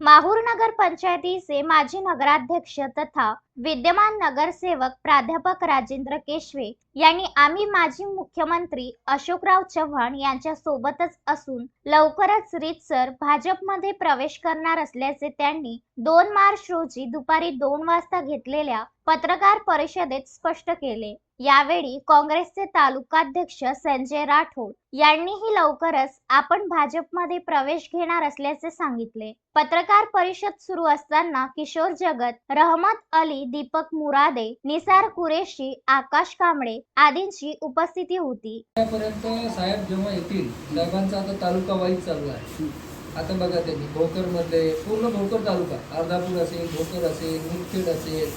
माहूर नगर पंचायतीचे माजी नगराध्यक्ष तथा विद्यमान नगरसेवक प्राध्यापक राजेंद्र केशवे यांनी आम्ही माजी मुख्यमंत्री अशोकराव चव्हाण यांच्या सोबतच असून लवकरच रीतसर भाजपमध्ये प्रवेश करणार असल्याचे त्यांनी दोन मार्च रोजी दुपारी दोन वाजता घेतलेल्या पत्रकार परिषदेत स्पष्ट केले. यावेळी काँग्रेसचे तालुकाध्यक्ष संजय राठोड यांनीही लवकरच आपण भाजपमध्ये प्रवेश घेणार असल्याचे सांगितले. पत्रकार परिषद सुरू असताना किशोर जगत रहमत अली दीपक मुरादे निसार कुरेशी आकाश कांबळे आदींची उपस्थिती होती. साहेब जेव्हा येतील साहेबांचा आता तालुका वाईज चालू आहे. आता बघा त्यांनी भोकरमध्ये पूर्ण भोकर तालुका अर्धापूर असेल भोकर असेल मुदखेड असेल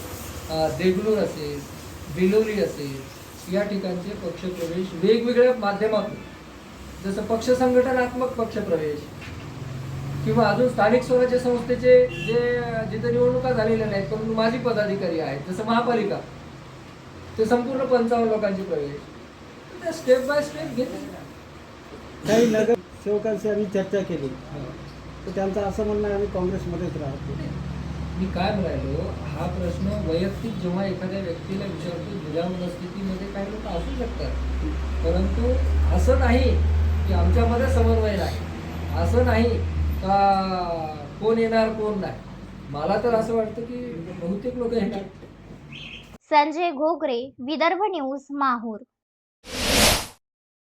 देगलूर असेल बिलोली असेल या ठिकाणचे पक्षप्रवेश वेगवेगळ्या माध्यमातून. जसं पक्ष संघटनात्मक पक्षप्रवेश किंवा अजून स्थानिक स्वराज्य संस्थेचे जे जिथे निवडणुका झालेल्या नाहीत परंतु माजी पदाधिकारी आहेत जसं महापालिका ते संपूर्ण पंचावन्न लोकांचे प्रवेश. स्टेप बाय स्टेप घेते काही नगरसेवकांशी आम्ही चर्चा केली. तर त्यांचं असं म्हणणं आहे आम्ही काँग्रेसमध्येच राहतो. मी काय म्हणालो हा प्रश्न वैयक्तिक जेव्हा एखाद्या व्यक्तीला विचारतो जुल्या मनस्थितीमध्ये काही लोक असू शकतात. परंतु असं नाही की आमच्यामध्ये समन्वय नाही. असं नाही का कोण येणार कोण नाही. मला तर असं वाटतं की बहुतेक लोक येणार संजय घोगरे विदर्भ न्यूज माहूर.